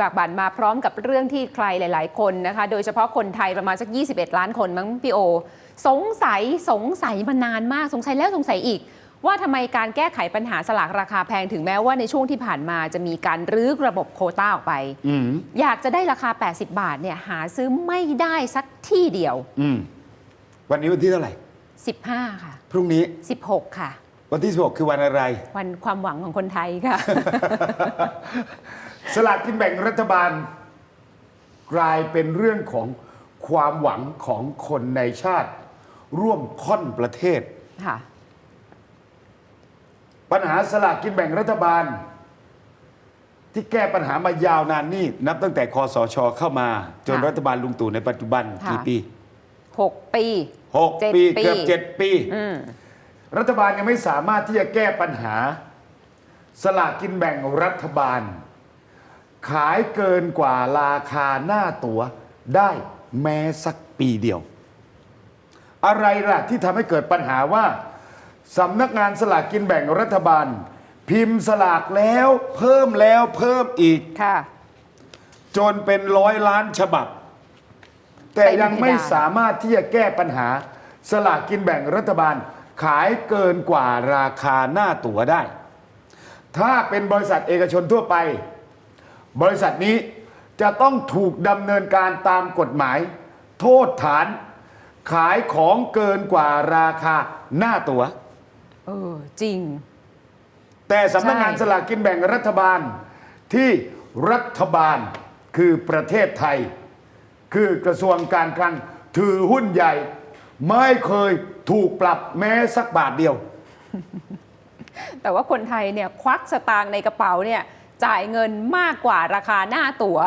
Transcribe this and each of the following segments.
คุณบากบันมาพร้อมกับเรื่องที่ใครหลาย ๆ คนนะคะ โดยเฉพาะคนไทยประมาณสัก 21 ล้านคนมั้งพี่โอ สงสัยสงสัยมานานมากสงสัยแล้วสงสัยอีก ว่าทำไมการแก้ไขปัญหาสลากราคาแพงถึงแม้ว่าในช่วงที่ผ่านมาจะมีการรื้อระบบโควต้าออกไปอืมอยากจะได้ราคา 80 บาทเนี่ยหาซื้อไม่ได้สักที่เดียวอืมวันนี้วันที่เท่าไหร่ 15 ค่ะ พรุ่งนี้ 16 ค่ะ วันที่ 16 คือวันอะไร วันความหวังของคนไทยค่ะ สลากกินแบ่งรัฐบาล กลายเป็นเรื่องของความหวังของคนในชาติ ร่วมค่อนประเทศ ค่ะ ปัญหาสลากกินแบ่งรัฐบาล ที่แก้ปัญหามายาวนานนี่นับตั้งแต่คอสชเข้ามา จนค่ะรัฐบาลลุงตู่ในปัจจุบันค่ะ กี่ปี6ปี หกเจ็ดปีปี เกือบเจ็ดปี อืม รัฐบาลยังไม่สามารถที่จะแก้ปัญหา สลากกินแบ่งรัฐบาล ขายเกินกว่าราคาหน้าตั๋วได้แม้สักปีเดียว อะไรล่ะที่ทำให้เกิดปัญหาว่าสำนักงานสลากกินแบ่งรัฐบาล พิมพ์สลากแล้วเพิ่มแล้วเพิ่มอีก ค่ะ จนเป็นร้อยล้านฉบับ แต่ยังไม่เต็มเพดานสามารถที่จะแก้ปัญหา สลากกินแบ่งรัฐบาล ขายเกินกว่าราคาหน้าตั๋วได้ ถ้าเป็นบริษัทเอกชนทั่วไป บริษัทนี้จะต้องถูกดำเนินการตามกฎหมาย โทษฐาน ขายของเกินกว่าราคาหน้าตั๋ว เออ จริง แต่สำนักงานใช่สลากกินแบ่งรัฐบาลที่รัฐบาลคือประเทศไทย คือกระทรวงการคลังถือหุ้นใหญ่ ไม่เคยถูกปรับแม้สักบาทเดียว แต่ว่าคนไทยเนี่ยควักสตางค์ในกระเป๋าเนี่ย จ่ายเงินมากกว่าราคาหน้าตั๋ว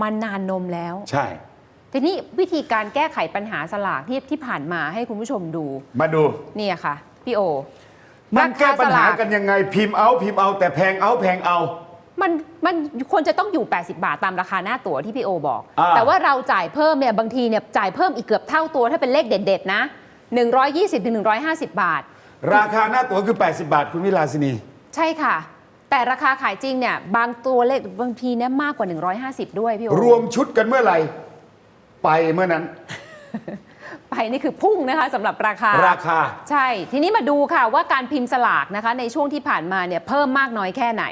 มานานนมแล้ว ใช่ ทีนี้วิธีการแก้ไขปัญหาสลากที่ที่ผ่านมาให้คุณผู้ชมดู มาดู เนี่ยค่ะ พี่โอมันแก้ปัญหาราคาสลากกันยังไงพิมพ์เอาพิมพ์เอา แต่แพงเอาแพงเอามันมันควรจะต้องอยู่ 80 บาทตามราคาหน้าตั๋วที่พี่โอบอกอ่าแต่ว่าเราจ่ายเพิ่มเนี่ยบางทีเนี่ยจ่ายเพิ่มอีกเกือบเท่าตัวถ้าเป็นเลขเด็ดๆนะ 120ถึง150 บาท ราคาหน้าตั๋วคือ 80 บาท คุณวิลาสินี ใช่ค่ะ แต่ราคาขายจริงเนี่ยบางตัวเลขบางทีเนี่ยมากกว่า 150 ด้วยพี่โอรวมชุดกันเมื่อไหร่ ไปเมื่อนั้น ไปนี่คือพุ่งนะคะสำหรับราคา ราคา ใช่ ทีนี้มาดูค่ะว่าการพิมพ์สลากนะคะ ในช่วงที่ผ่านมาเนี่ยเพิ่มมากน้อยแค่ไหน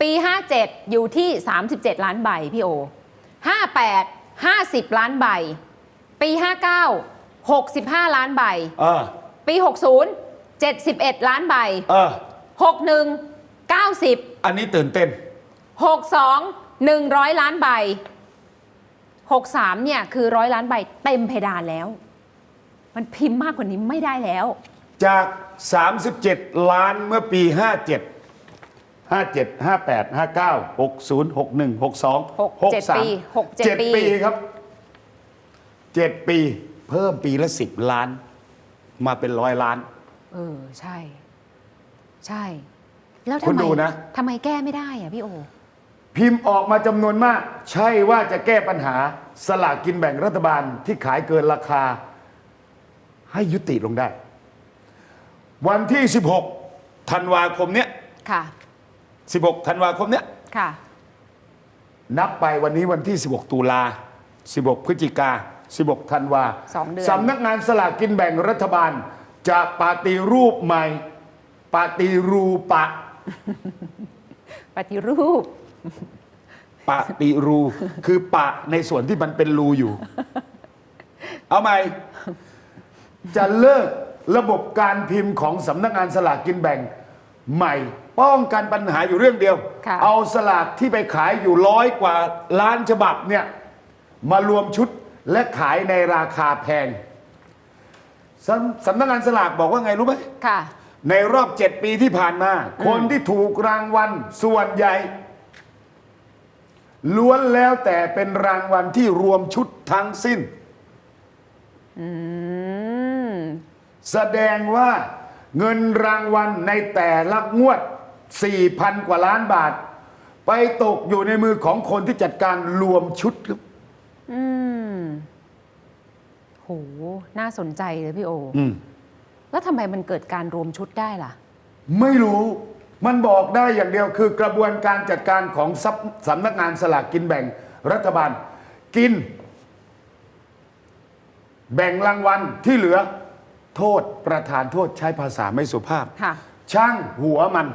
ปี 57 อยู่ที่ 37 ล้านใบพี่โอ 58 50 ล้านใบ ปี 59 65 ล้านใบเออปี 60 71 ล้านใบเออ61 90 อันนี้ตื่นเต้น 62 100 ล้านใบ 63เนี่ยคือร้อยล้านใบเต็มเพดานแล้ว มันพิมพ์มากกว่านี้ไม่ได้แล้ว จาก 37 ล้านเมื่อปี 57 57 58 59 60 61 62หกเจ็ดปีหกเจ็ดปี7ปีครับ 7 ปี เพิ่มปีละ 10 ล้าน มาเป็นร้อยล้าน เออ ใช่ ใช่ แล้วคุทำณไมดูนะ ทำไมแก้ไม่ได้อะพี่โอ พิมพ์ออกมาจำนวนมาก ใช่ว่าจะแก้ปัญหาสลากกินแบ่งรัฐบาลที่ขายเกินราคา ให้ยุติลงได้ วันที่ 16ธันวาคมเนี้ยค่ะ 16ธันวาคมเนี้ย ค่ะ นับไปวันนี้วันที่ 16 ตุลา 16 พฤศจิกา 16 ธันวาสองเดือน สำนักงานสลากกินแบ่งรัฐบาล จะปฏิรูปใหม่ ปฏิรูปะ ปฏิรูปปฏิรู คือปะในส่วนที่มันเป็นรูอยู่ เอาใหม่ จะเลิกระบบการพิมพ์ของสำนักงานสลากกินแบ่ง ใหม่ ป้องกันปัญหาอยู่เรื่องเดียว ค่ะ เอาสลากที่ไปขายอยู่ร้อยกว่าล้านฉบับเนี่ย มารวมชุดและขายในราคาแพงสำสำนักงานสลากบอกว่าไงรู้ไหม ค่ะ ในรอบเจ็ดปีที่ผ่านมา คนที่ถูกรางวัลส่วนใหญ่ ล้วนแล้วแต่เป็นรางวัลที่รวมชุดทั้งสิ้นอืมแสดงว่าเงินรางวัลในแต่ละงวด 4,000 กว่าล้านบาท ไปตกอยู่ในมือของคนที่จัดการรวมชุดครับอืมโห น่าสนใจเลยพี่โอ อืม แล้วทำไมมันเกิดการรวมชุดได้ล่ะ ไม่รู้มันบอกได้อย่างเดียวคือกระบวนการจัดการของสำสำนักงานสลากกินแบ่งรัฐบาล กิน แบ่งรางวัลที่เหลือ โทษประธานโทษใช้ภาษาไม่สุภาพ ค่ะ ช่างหัวมัน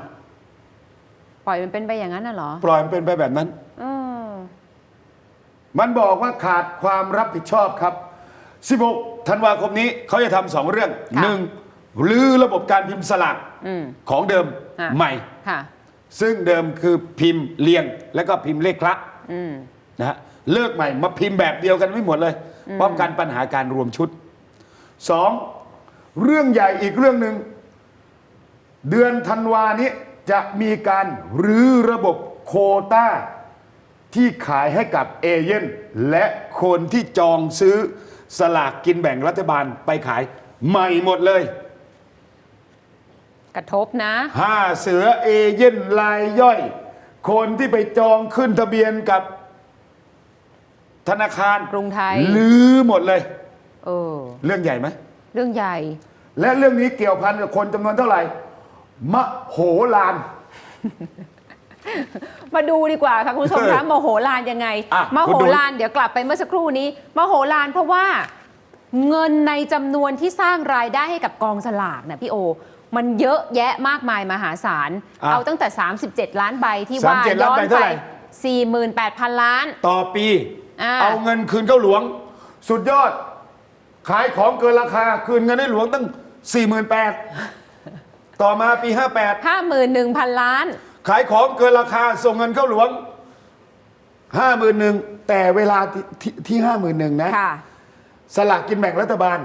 ปล่อยมันเป็นไปอย่างนั้นน่ะเหรอปล่อยมันเป็นไปแบบนั้น เออมันบอกว่าขาดความรับผิดชอบครับ 16 ธันวาคมนี้เขาจะทำสองเรื่องค่ะ หนึ่งรื้อระบบการพิมพ์สลากอืม ของเดิมค่ะ ใหม่ ค่ะ ซึ่ซึ่งเดิมคือพิมพ์เรียงแล้วก็พิมพ์เลขคละอืม นะฮะเลิกใหม่มาพิมพ์แบบเดียวกันไม่หมดเลย ป้องกันปัญหาการรวมชุดสองเรื่องใหญ่อีกเรื่องหนึ่งเดือนธันวานี้จะมีการรื้อระบบโควต้า ที่ขายให้กับเอเย่นและคนที่จองซื้อสลากกินแบ่งรัฐบาลไปขายใหม่หมดเลย กระทบนะ ห้าเสือเอเย่นรายย่อย คนที่ไปจองขึ้นทะเบียนกับธนาคารกรุงไทย ลื้อหมดเลย เออ เรื่องใหญ่ไหม เรื่องใหญ่ และเรื่องนี้เกี่ยวพันกับคนจำนวนเท่าไหร่ มโหฬาร มาดูดีกว่าค่ะคุณผู้ชมเออคะมโหฬารยังไง อะมคุโหณดู ฬารเดี๋ยวกลับไปเมื่อสักครู่นี้ มโหฬารเพราะว่า เงินในจำนวนที่สร้างรายได้ให้กับกองสลากนะพี่โอ มันเยอะแยะมากมายมหาศาล อะ เอาตั้งแต่ 37 ล้านใบที่ว่า37ย้อนล้านใบเท่าไป ไหร่ 48,000 ล้าน ต่อปี อ่า เอาเงินคืนเข้าหลวง สุดยอด ขายของเกินราคา คืนเงินให้หลวงตั้ง 48,000ต่อมาปี 51,000 ล้าน 58 ขายของเกินราคา ส่งเงินเข้าหลวง 51,000แต่เวลาที่ที่ที่51,000นะ ค่ะ สลากกินแบ่งรัฐบาล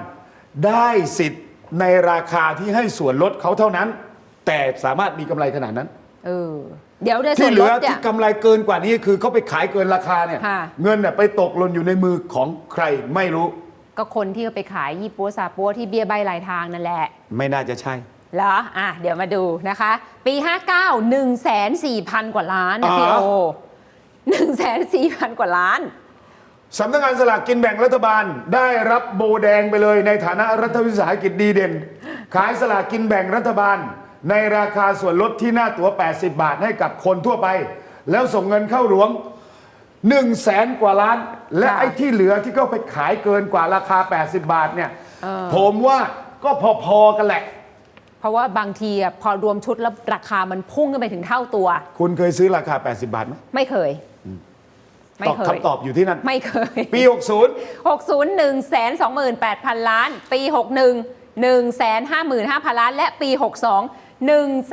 ได้สิทธิ์ ในราคาที่ให้ส่วนลดเขาเท่านั้น แต่สามารถมีกำไรขนาดนั้น เออ เดี๋ยวในส่ที่วนเหลลืดอเนี่ที่ยกำไรเกินกว่านี้คือเขาไปขายเกินราคาเนี่ย ค่ะ เงินเนี่ยไปตกหล่นอยู่ในมือของใครไม่รู้ก็คนที่เอาไปขายยี่ปัวซาปัวที่เบี้ยใบลายทางนั่นแหละ ไม่น่าจะใช่ เหรอ อะ เดี๋ยวมาดูนะคะ ปี 59 1 4 0 0 0 กว่าล้านนะพี่อ่าโอ1 4 0 0 0 กว่าล้าน สำนักงานสลากกินแบ่งรัฐบาล ได้รับโบแดงไปเลยในฐานะรัฐวิสาหกิจดีเด่น ขายสลากกินแบ่งรัฐบาล ในราคาส่วนลดที่หน้าตั๋ว 80 บาทให้กับคนทั่วไป แล้วส่งเงินเข้าหลวง1 0 0 0 0แสนกว่าล้าน และค่ะไอ้ที่เหลือที่เขาไปขายเกินกว่าราคา 80 บาทเนี่ยเออผมว่าก็พอๆกันแหละ เพราะว่าบางทีอะพอรวมชุดแล้วราคามันพุ่งขึ้นไปถึงเท่าตัว คุณเคยซื้อราคา 80 บาทไหมไม่เคย ไม่ตอบเคยคำตอบอยู่ที่นั่น ไม่เคย ปี 60 60 1 2 8 0 0 0 ล้าน ปี 61 1 5 5 0 0 0 ล้าน และปี 62 1 7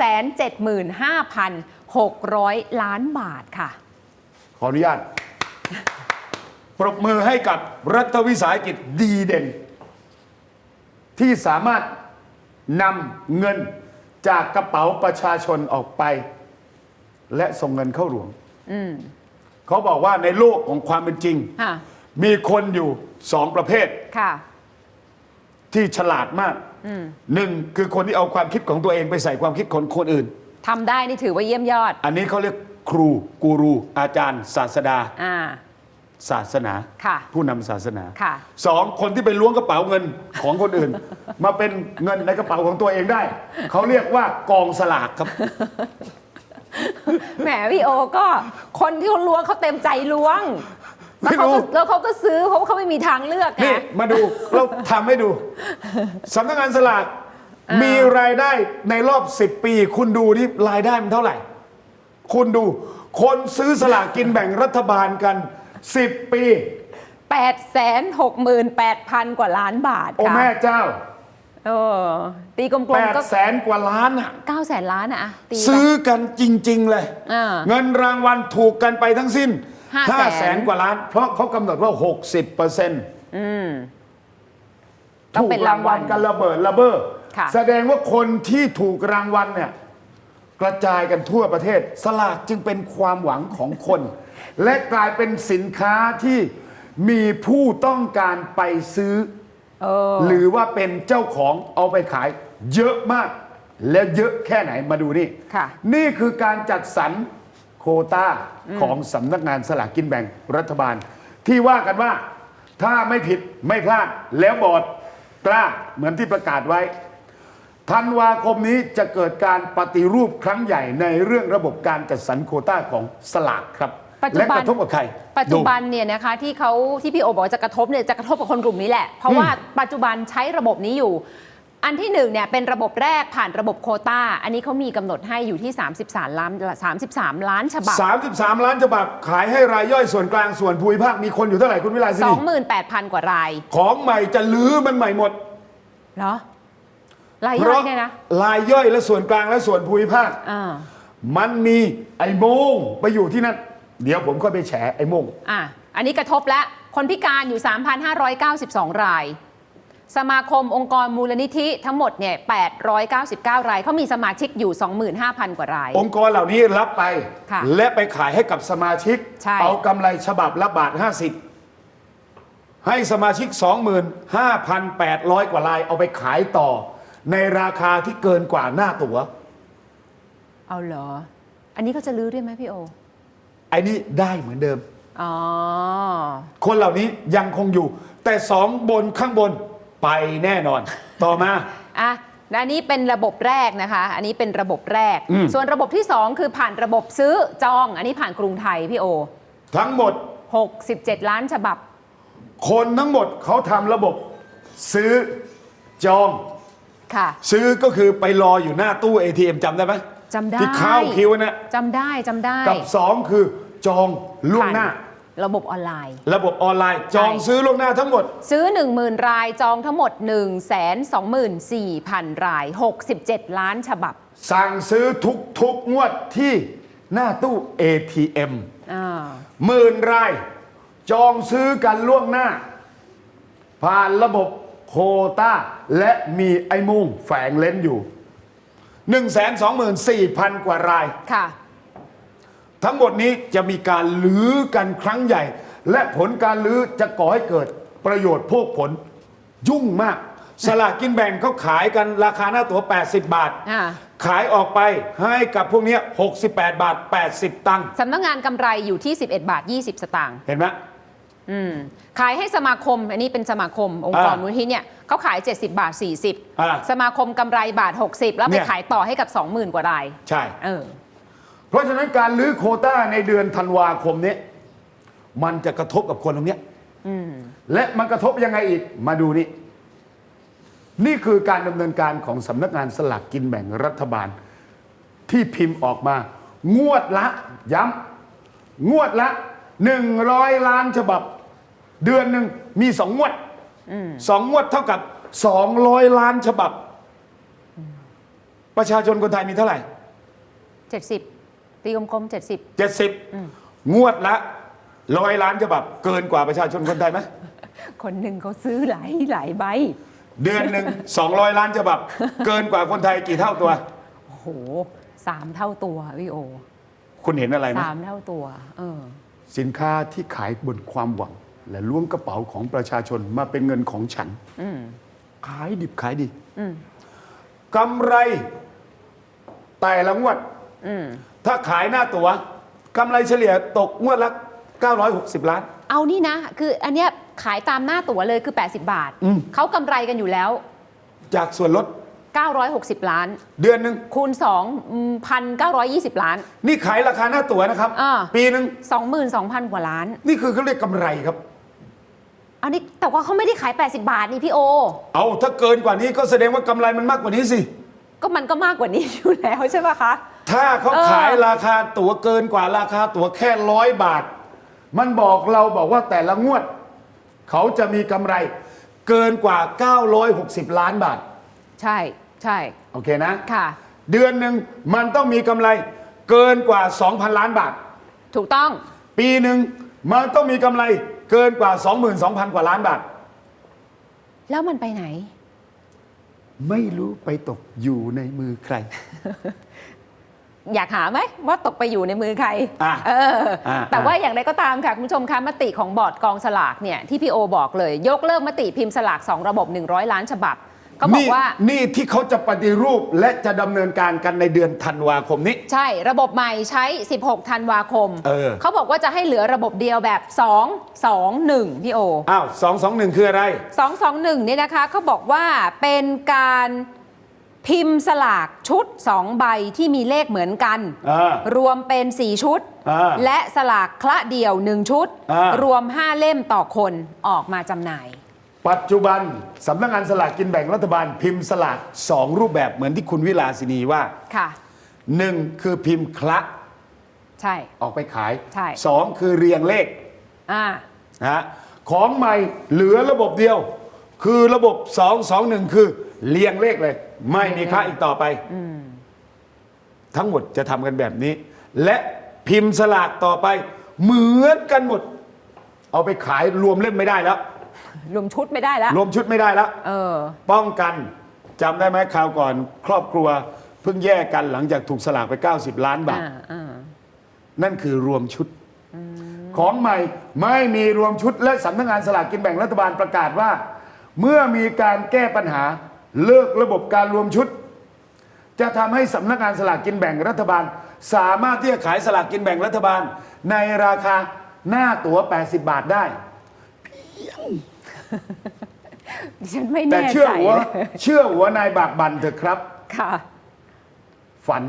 5 600 ล้านบาทค่ะ ขออนุญาต ปรบมือให้กับรัฐวิสาหกิจดีเด่น ที่สามารถนำเงินจากกระเป๋าประชาชนออกไป และส่งเงินเข้าหลวง เขาบอกว่าในโลกของความเป็นจริง ค่ะมีคนอยู่สองประเภทค่ะ ที่ฉลาดมากหนึ่งคือคนที่เอาความคิดของตัวเองไปใส่ความคิดของคนอื่น ทำได้นี่ถือว่าเยี่ยมยอด อันนี้เขาเรียกครูกูรู อาจารย์ ศาสดา อ่า ศาสนา ค่ะ ผู้นำศาสนาค่ะ สองคนที่ไปล้วงกระเป๋าเงินของคนอื่น มาเป็นเงินในกระเป๋าของตัวเองได้ เขาเรียกว่ากองสลากครับ แหมพี่โอก็คนที่เขาล้วงเขาเต็มใจล้วงแล้วเขาไม่รู้ก็แล้วเขาก็ซื้อเพราะว่าเขาไม่มีทางเลือกไงนี่มาดู เราทำให้ดูสำนักงานสลากอ่ามีมีรายได้ในรอบ 10 ปี คุณดูที่รายได้มันเท่าไหร่ คุณดู คนซื้อสลากกินแบ่งรัฐบาลกัน 10 ปี 8 6 8 0 0 0 กว่าล้านบาทโอ้ค่ะ แม่เจ้า เออตีกลม8ๆก็แสนกว่าล้านอะ9แสนล้านอะอะตีไปซื้อกันจริง ๆ เลย อ่าเงินรางวัลถูกกันไปทั้งสิ้นห้า5แสนแสนกว่าล้าน เพราะเขากำหนดว่า 60เปอร์เซ็นต์อืม ต้องถูกเป็นรารางงวัวัล ลกันระเบิดระเบ้อค่ะ แสดงว่าคนที่ถูกรางวัลเนี่ยกระจายกันทั่วประเทศ สลากจึงเป็นความหวังของคน และกลายเป็นสินค้าที่มีผู้ต้องการไปซื้อเออ หรือว่าเป็นเจ้าของเอาไปขายเยอะมาก แล้วเยอะแค่ไหนมาดูนี่ค่ะนี่คือการจัดสรรโควต้าของสำนักงานสลากกินแบ่งรัฐบาล ที่ว่ากันว่าถ้าไม่ผิดไม่พลาด แล้วบอร์ดกล้าเหมือนที่ประกาศไว้ธันวาคมนี้จะเกิดการปฏิรูปครั้งใหญ่ในเรื่องระบบการจัดสรรโควต้าของสลากครับ ปัจจุและบัน กระทบกับใครปัจจุบันดู เนี่ยนะคะที่เขาที่พี่โอบอกว่าจะกระทบเนี่ยจะกระทบกับคนกลุ่มนี้แหละ เพราะว่าปัจจุบันใช้ระบบนี้อยู่ อันที่หนึ่งเนี่ยเป็นระบบแรกผ่านระบบโควต้าอันนี้เขามีกำหนดให้อยู่ที่ 33 ล้าน 33 ล้านฉบับ 33 ล้านฉบับขายให้รายย่อยส่วนกลางส่วนภูมิภาคมีคนอยู่เท่าไหร่คุณวิไลศินี28,000 กว่ารายของใหม่จะลื้อมันใหม่หมด เหรอรายเพย่อยราะเนี่ยนะรายย่อยและส่วนกลางและส่วนภูมิภาค อ่ามันมีไอ้โมงไปอยู่ที่นั่น เดี๋ยวผมก็ไปแฉไอ้โมงอะอันนี้กระทบแล้วคนพิการอยู่ 3,592 ราย สมาคมองค์กรมูลนิธิทั้งหมดเนี่ย899 รายเขามีสมาชิกอยู่ 25,000 กว่าราย องค์กรเหล่านี้รับไป ค่ะและไปขายให้กับสมาชิก ใช่ เอากำไรฉบับละบาท 50 ให้สมาชิก 25,800 กว่าราย เอาไปขายต่อ ในราคาที่เกินกว่าหน้าตั๋ว เอาเหรอ อันนี้ก็จะลื้อด้วยไหมพี่โอไอ้นี่ได้เหมือนเดิม อ๋อ คนเหล่านี้ยังคงอยู่ แต่สองบนข้างบนไปแน่นอน ต่อมา อะและอันนี้เป็นระบบแรกนะคะ อันนี้เป็นระบบแรก อืม ส่วนระบบที่ 2 คือผ่านระบบซื้อจอง อันนี้ผ่านกรุงไทยพี่โอ ทั้งหมด 67 ล้านฉบับ คนทั้งหมดเขาทำระบบซื้อจอง ค่ะ ซื้อก็คือไปรออยู่หน้าตู้ ATM จำได้ไหมจำได้ ที่เข้าคิวนะจำได้จำได้ กับสองคือ จองล่วงหน้าผ่ระบบออนไลน์ ระบบออนไลน์ จองซื้อล่วงหน้าทั้งหมด ซื้อ 10,000 รายจองทั้งหมด 124,000 ราย 67 ล้านฉบับ สั่งซื้อทุกทุกงวดที่หน้าตู้ ATM อ่าหมื่นราย จองซื้อกันล่วงหน้า ผ่านระบบโควต้าและมีไอ้มุงแฝงเล่นอยู่ 124,000 กว่ารายค่ะ ทั้งหมดนี้จะมีการลื้อกันครั้งใหญ่ และผลการลื้อจะก่อให้เกิดประโยชน์พวกผลยุ่งมาก สลากกินแบ่งเขาขายกันราคาหน้าตั๋ว 80 บาท อ่า ขายออกไปให้กับพวกเนี้ย68 บาท 80 ตังค์สำนักงานกำไรอยู่ที่ 11 บาท 20 สตางค์เห็นไหม อืมขายให้สมาคม อันนี้เป็นสมาคมองค์กรอ่ามูลนิธิเนี่ยเขาขาย 70 บาทอ่า40สมาคมกำไรบาท 60 แล้วเนี่ไปย ขายต่อให้กับ 20,000 กว่าราย ใช่ เออ เพราะฉะนั้นการลื้อโควต้าในเดือนธันวาคมนี้ มันจะกระทบกับคนตรงเนี้ยและมันกระทบยังไงอีกมาดูนี่ นี่คือการดำเนินการของสำนักงานสลากกินแบ่งรัฐบาล ที่พิมพ์ออกมา งวดละย้ำงวดละหนึ่งร้อยล้านฉบับ เดือนหนึ่งมีสองงวดสองงวดเท่ากับสองร้อยล้านฉบับ ประชาชนคนไทยมีเท่าไหร่ 70 ตีกลมๆ70เจ็ดสิบงวดละร้อยล้านฉบับเกินกว่าประชาชนคนไทยไหม คนหนึ่งเขาซื้อหลายหลายใบ เดือนหนึ่งสองร้อยล้านฉบับ เกินกว่าคนไทยกี่เท่าตัว โอ้โหสามเท่าตัวพี่โอคุณเห็นอะไรไหมสามเท่าตัว เออ สินค้าที่ขายบนความหวัง และล้วงกระเป๋าของประชาชนมาเป็นเงินของฉัน อืม ขายดิบขายดีอืม กำไร แต่ละงวดอืม ถ้าขายหน้าตัว๋วกำไรเฉลี่ยตกงวดละ 960 ล้าน เอานี่นะ คืออันเนี้ยขายตามหน้าตั๋วเลยคือ 80 บาท อืม เขากำไรกันอยู่แล้ว จากส่วนลด960 ล้าน เดือนหนึ่งคูณ2 1,920 ล้าน นี่ขายราคาหน้าตั๋วนะครับ อ่า ปีหนึ่ง22,000 กว่าล้าน นี่คือเขาเรียกกำไรครับ อันนี้แต่ว่าเขาไม่ได้ขาย 80 บาทนี่พี่โอ เอาถ้าเกินกว่านี้ก็แสดงว่ากำไรมันมากกว่านี้สิ ก็มันก็มากกว่านี้อยู่แล้วใช่ปะคะ ถ้าเขาเออ ขายราคาตั๋วเกินกว่าราคาตั๋วแค่ร้อยบาท มันบอกเราบอกว่าแต่ละงวด เขาจะมีกำไร เกินกว่า 960 ล้านบาท ใช่ใช่โอเคนะ ค่ะ เดือนหนึ่งมันต้องมีกำไรเกินกว่า 2,000 ล้านบาท ถูกต้องปีหนึ่งมันต้องมีกำไรเกินกว่า 22,000 กว่าล้านบาท แล้วมันไปไหน ไม่รู้ไปตกอยู่ในมือใคร อยากหาไหมว่าตกไปอยู่ในมือใครอะเออออะแต่ว่าอย่างไรก็ตามค่ะ คุณผู้ชมคะมติของบอร์ดกองสลากเนี่ยที่พี่โอบอกเลย ยกเลิกมติพิมพ์สลาก 2 ระบบ 100 ล้านฉบับ เขาบอกว่านี่ที่เขาจะปฏิรูปและจะดำเนินการกันในเดือนธันวาคมนี้ ใช่ระบบใหม่ใช้ 16 ธันวาคมเออ เขาบอกว่าจะให้เหลือระบบเดียวแบบ 2 2 1 พี่โอ อ้าวสองสองหนึ่งคืออะไร 221เนี่ยนะคะเขาบอกว่าเป็นการพิมพ์สลากชุด 2 ใบที่มีเลขเหมือนกันอ่ารวมเป็น 4 ชุด อ่าและสลากคละเดี่ยว 1 ชุด อ่าร รวม 5 เล่มต่อคนออกมาจำหน่าย ปัจจุบันสำนักงานสลากกินแบ่งรัฐบาลพิมพ์สลากสองรูปแบบเหมือนที่คุณวิลาสินีว่าค่ะหนึ่งคือพิมพ์คละใช่ ออกไปขายใช่ สองคือเรียงเลขอ่านะฮะของใหม่เหลือระบบเดียว คือระบบ2 2 1คือเรียงเลขเลย ไม่มีค่าอีกต่อไปทั้งหมดจะทำกันแบบนี้ และพิมพ์สลากต่อไป เหมือนกันหมด เอาไปขายรวมเล่มไม่ได้แล้ว รวมชุดไม่ได้แล้วรวมชุดไม่ได้แล้วเออ ป้องกันจำได้ไหมคราวก่อน ครอบครัวเพิ่งแยกกันหลังจากถูกสลากไป 90 ล้านบาท อ่าอ่านั่นคือรวมชุด ของใหม่ไม่มีรวมชุดและสำนักงานสลากกินแบ่งรัฐบาลประกาศว่า เมื่อมีการแก้ปัญหาเลิกระบบการรวมชุด จะทำให้สำนักงานสลากกินแบ่งรัฐบาล สามารถที่จะขายสลากกินแบ่งรัฐบาล ในราคาหน้าตั๋ว 80 บาทได้ ดิฉันไม่แต่แน่เชื่อใจหัวเลยเชื่อหัวนายบากบันเถอะครับ ค่ะ ฝัน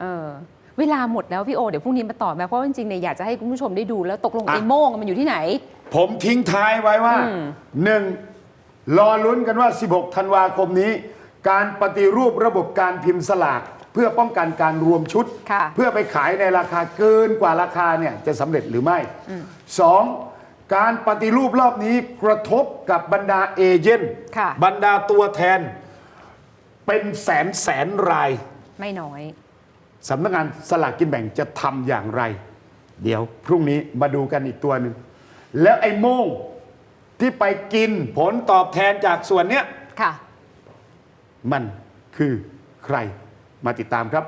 เออเวลาหมดแล้วพี่โอ เดี๋ยวพรุ่งนี้มาต่อไหมเพราะจริงๆเนี่ยอยากจะให้คุณผู้ชมได้ดูแล้วตกลงอะ ไอ้โม่งมันอยู่ที่ไหน ผมทิ้งท้ายไว้ว่าอืมหนึ่งรอลุ้นกันว่า 16 ธันวาคมนี้ การปฏิรูประบบการพิมพ์สลาก เพื่อป้องกันการรวมชุด ค่ะ เพื่อไปขายในราคาเกินกว่าราคาเนี่ยจะสำเร็จหรือไม่สอง การปฏิรูปรอบนี้กระทบกับบรรดาเอเจนต์ค่ะ บรรดาตัวแทน เป็นแสนแสนรายไม่น้อย สำนักงานสลากกินแบ่งจะทำอย่างไร เดี๋ยวพรุ่งนี้มาดูกันอีกตัวหนึ่งแล้วไอ้โม่งที่ไปกินผลตอบแทนจากส่วนเนี้ย ค่ะ มันคือใครมาติดตามครับ